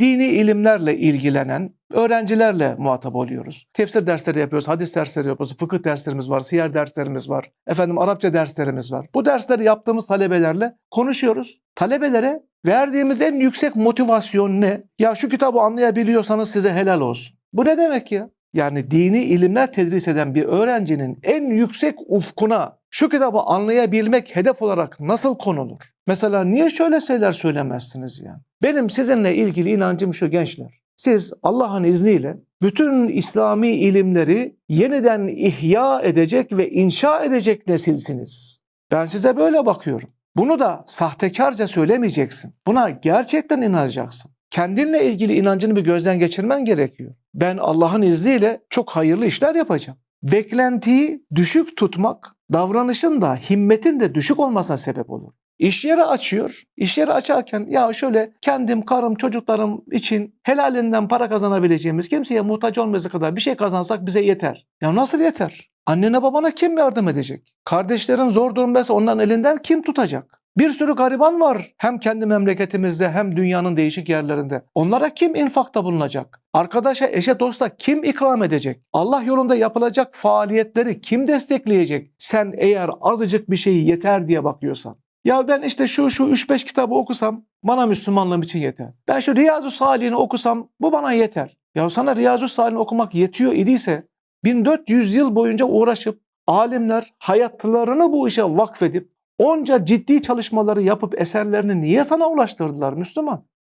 dini ilimlerle ilgilenen öğrencilerle muhatap oluyoruz. Tefsir dersleri yapıyoruz, hadis dersleri yapıyoruz, fıkıh derslerimiz var, siyer derslerimiz var, efendim Arapça derslerimiz var. Bu dersleri yaptığımız talebelerle konuşuyoruz. Talebelere verdiğimiz en yüksek motivasyon ne? Ya şu kitabı anlayabiliyorsanız size helal olsun. Bu ne demek ya? Yani dini ilimler tedris eden bir öğrencinin en yüksek ufkuna şu kitabı anlayabilmek hedef olarak nasıl konulur? Mesela niye şöyle şeyler söylemezsiniz yani? Benim sizinle ilgili inancım şu gençler. Siz Allah'ın izniyle bütün İslami ilimleri yeniden ihya edecek ve inşa edecek nesilsiniz. Ben size böyle bakıyorum. Bunu da sahtekarca söylemeyeceksin. Buna gerçekten inanacaksın. Kendinle ilgili inancını bir gözden geçirmen gerekiyor. Ben Allah'ın izniyle çok hayırlı işler yapacağım. Beklentiyi düşük tutmak davranışın da himmetin de düşük olmasına sebep olur. İş yeri açıyor. İş yeri açarken ya şöyle kendim, karım, çocuklarım için helalinden para kazanabileceğimiz, kimseye muhtaç olmayacak kadar bir şey kazansak bize yeter. Ya nasıl yeter? Annene babana kim yardım edecek? Kardeşlerin zor durumdaysa onların elinden kim tutacak? Bir sürü gariban var hem kendi memleketimizde hem dünyanın değişik yerlerinde. Onlara kim infakta bulunacak? Arkadaşa, eşe, dosta kim ikram edecek? Allah yolunda yapılacak faaliyetleri kim destekleyecek? Sen eğer azıcık bir şeyi yeter diye bakıyorsan. Ya ben işte şu şu 3-5 kitabı okusam bana Müslümanlığım için yeter. Ben şu Riyazu Salih'ini okusam bu bana yeter. Ya sana Riyazu Salih'ini okumak yetiyor idiyse 1400 yıl boyunca uğraşıp alimler hayatlarını bu işe vakfedip onca ciddi çalışmaları yapıp eserlerini niye sana ulaştırdılar Müslüman?